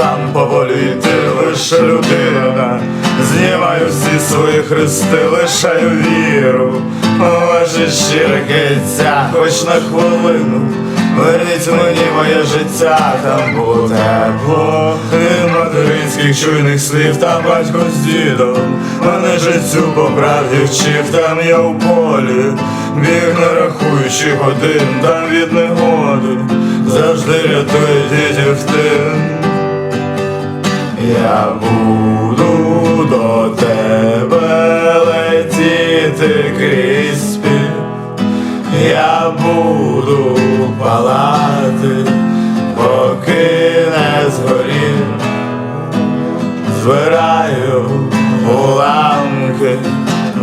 сам поволі йти лише людина. Знімаю всі свої хрести, лишаю віру. Ваше щире киття, хоч на хвилину. Верніть мені моє життя, там було тепло Від материнських чуйних слів, там батько з дідом Мене життю по правді вчив, там я у полі Біг не рахуючи годин, там від негоди Завжди рятує дітів тим Я буду до тебе летіти крізь спів я буду палати, поки не згорів, збираю уламки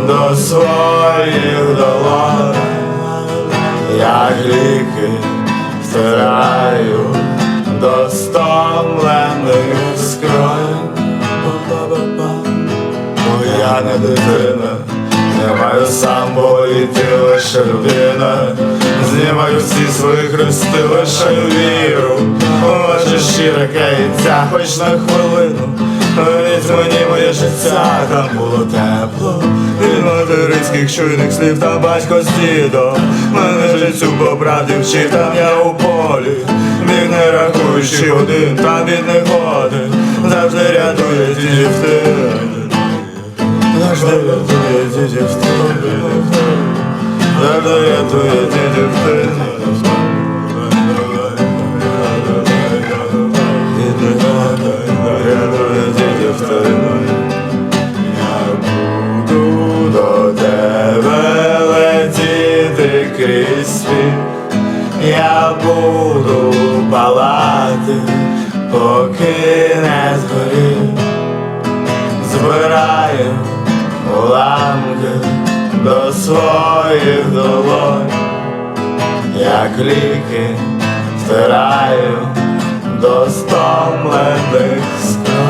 до своїх втираю до стомлених скронь. Бо я не дитина, не маю сам боліти лише людина. Знімаю всі свої хрести, лишаю віру. Ваше щире каяття, хоч на хвилину. Верніть мені моє життя, там було тепло. Материнських чуйних слів та батько з дідом. Мене життю по правді вчив, там я у полі. Біг не рахуючи один, та бідний годин Завжди рятує ти. Завжди рятує ти. Я буду палати, поки не згорів. Збираю уламки до своїх долонь, як ліки втираю до стомлених скронь.